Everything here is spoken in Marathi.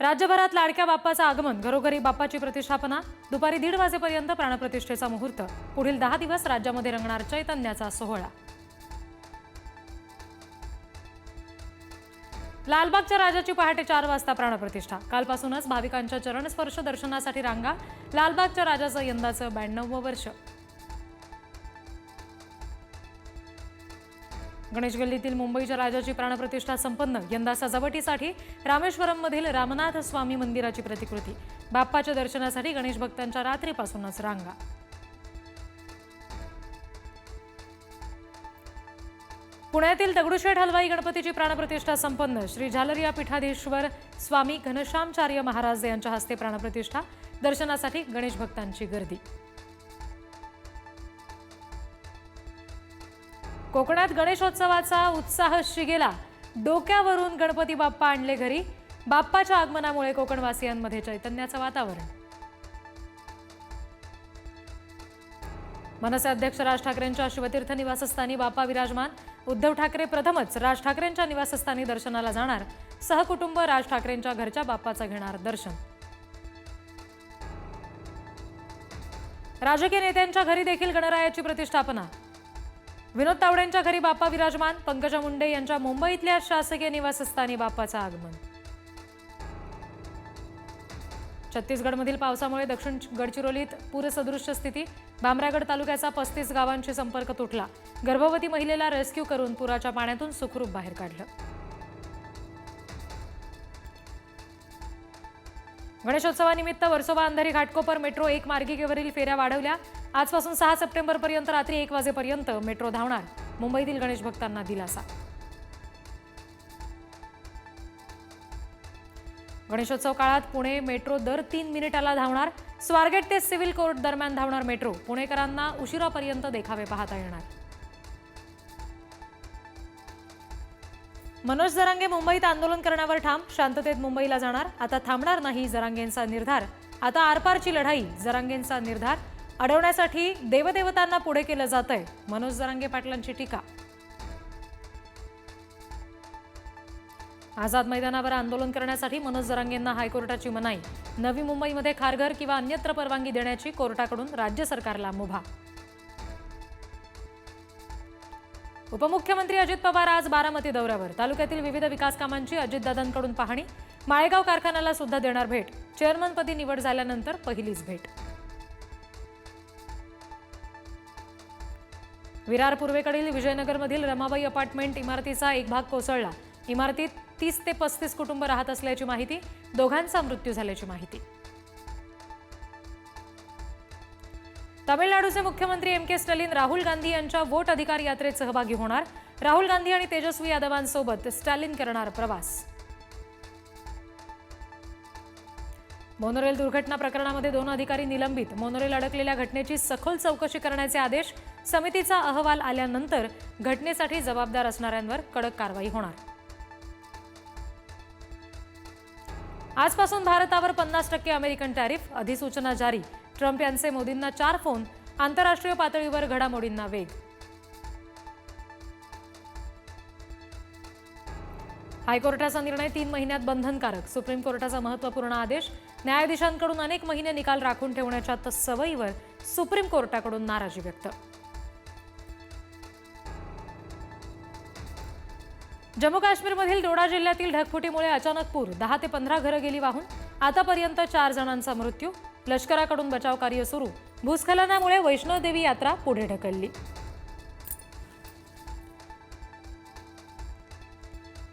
राज्यभरात लाडक्या बाप्पाचं आगमन घरोघरी बाप्पाची प्रतिष्ठापना दुपारी दीड वाजेपर्यंत प्राणप्रतिष्ठेचा मुहूर्त पुढील दहा दिवस राज्यामध्ये रंगणार चैतन्याचा सोहळा. लालबागच्या राजाची पहाटे चार वाजता प्राणप्रतिष्ठा. कालपासूनच भाविकांच्या चरणस्पर्श दर्शनासाठी रांगा लालबागच्या राजाचं यंदाचं ब्याण्णववं वर्ष. गणेश गल्लीतील मुंबईच्या राजाची प्राणप्रतिष्ठा संपन्न. यंदा सजावटीसाठी रामेश्वरममधील रामनाथ स्वामी मंदिराची प्रतिकृती. बाप्पाच्या दर्शनासाठी गणेश भक्तांच्या रात्रीपासूनच रांगा. पुण्यातील दगडूशेठ हलवाई गणपतीची प्राणप्रतिष्ठा संपन्न. श्री झालरिया पीठाधीश्वर स्वामी घनश्यामचार्य महाराज यांच्या हस्ते प्राणप्रतिष्ठा. दर्शनासाठी गणेश भक्तांची गर्दी. कोकणात गणेशोत्सवाचा उत्साह शिगेला. डोक्यावरून गणपती बाप्पा आणले घरी. बाप्पाच्या आगमनामुळे कोकणवासियांमध्ये चैतन्याचं वातावरण. मनसे अध्यक्ष राज ठाकरेंच्या शिवतीर्थ निवासस्थानी बाप्पा विराजमान. उद्धव ठाकरे प्रथमच राज ठाकरेंच्या निवासस्थानी दर्शनाला जाणार. सहकुटुंब राज ठाकरेंच्या घरच्या बाप्पाचं घेणार दर्शन. राजकीय नेत्यांच्या घरी देखील गणरायाची प्रतिष्ठापना. विनोद तावडेंच्या घरी बाप्पा विराजमान. पंकजा मुंडे यांच्या मुंबईतल्या शासकीय निवासस्थानी बाप्पाचं आगमन. छत्तीसगडमधील पावसामुळे दक्षिण गडचिरोलीत पूरसदृश्य स्थिती. भामरागड तालुक्याचा पस्तीस गावांशी संपर्क तुटला. गर्भवती महिलेला रेस्क्यू करून पुराच्या पाण्यातून सुखरूप बाहेर काढलं. गणेशोत्सवानिमित्त वर्सोबा अंधारी घाटकोपर मेट्रो एक मार्गिकेवरील फेऱ्या वाढवल्या. आजपासून सहा सप्टेंबरपर्यंत रात्री एक वाजेपर्यंत मेट्रो धावणार. मुंबईतील गणेश भक्तांना दिलासा. गणेशोत्सव काळात पुणे मेट्रो दर तीन मिनिटाला धावणार. स्वारगेट ते सिव्हिल कोर्ट दरम्यान धावणार मेट्रो. पुणेकरांना उशिरापर्यंत देखावे पाहता येणार. मनोज जरांगे मुंबईत आंदोलन करण्यावर ठाम. शांततेत मुंबईला जाणार. आता थांबणार नाही जरांगेंचा निर्धार. आता आरपारची लढाई जरांगेंचा निर्धार. अडवण्यासाठी देवदेवतांना पुढे केलं जातंय. मनोज जरांगे पाटलांची टीका. आझाद मैदानावर आंदोलन करण्यासाठी मनोज जरांगेंना हायकोर्टाची मनाई. नवी मुंबईमध्ये खारघर किंवा अन्यत्र परवानगी देण्याची कोर्टाकडून राज्य सरकारला मुभा. उपमुख्यमंत्री अजित पवार आज बारामती दौऱ्यावर. तालुक्यातील विविध विकास कामांची अजितदादांकडून पाहणी. माळेगाव कारखान्याला सुद्धा देणार भेट. चेअरमनपदी निवड झाल्यानंतर पहिलीच भेट. विरार पूर्वेकडील विजयनगरमधील रमाबाई अपार्टमेंट इमारतीचा एक भाग कोसळला. इमारतीत तीस ते पस्तीस कुटुंब राहत असल्याची माहिती दोघांचा मृत्यू झाल्याची माहिती. तामिळनाडूचे मुख्यमंत्री एम के स्टॅलिन राहुल गांधी यांच्या वोट अधिकार यात्रेत सहभागी होणार. राहुल गांधी आणि तेजस्वी यादवांसोबत स्टॅलिन करणार प्रवास. मोनोरेल दुर्घटना प्रकरणामध्ये दोन अधिकारी निलंबित. मोनोरेल अडकलेल्या घटनेची सखोल चौकशी करण्याचे आदेश समितीचा अहवाल आल्यानंतर घटनेसाठी जबाबदार असणाऱ्यांवर कडक कारवाई होणार. आजपासून भारतावर पन्नास टक्के अमेरिकन टॅरिफ अधिसूचना जारी. ट्रम्प यांचे मोदींना चार फोन आंतरराष्ट्रीय पातळीवर घडामोडींना वेग. हायकोर्टाचा निर्णय तीन महिन्यात बंधनकारक. सुप्रीम कोर्टाचा महत्त्वपूर्ण आदेश न्यायाधीशांकडून अनेक महिने निकाल राखून ठेवण्याच्या सवयीवर सुप्रीम कोर्टाकडून नाराजी व्यक्त. जम्मू काश्मीरमधील डोडा जिल्ह्यातील ढगफुटीमुळे अचानक पूर दहा ते पंधरा घरं गेली वाहून आतापर्यंत चार जणांचा मृत्यू लष्कराकडून बचाव कार्य सुरू भूस्खलनामुळे वैष्णोदेवी यात्रा पुढे ढकलली.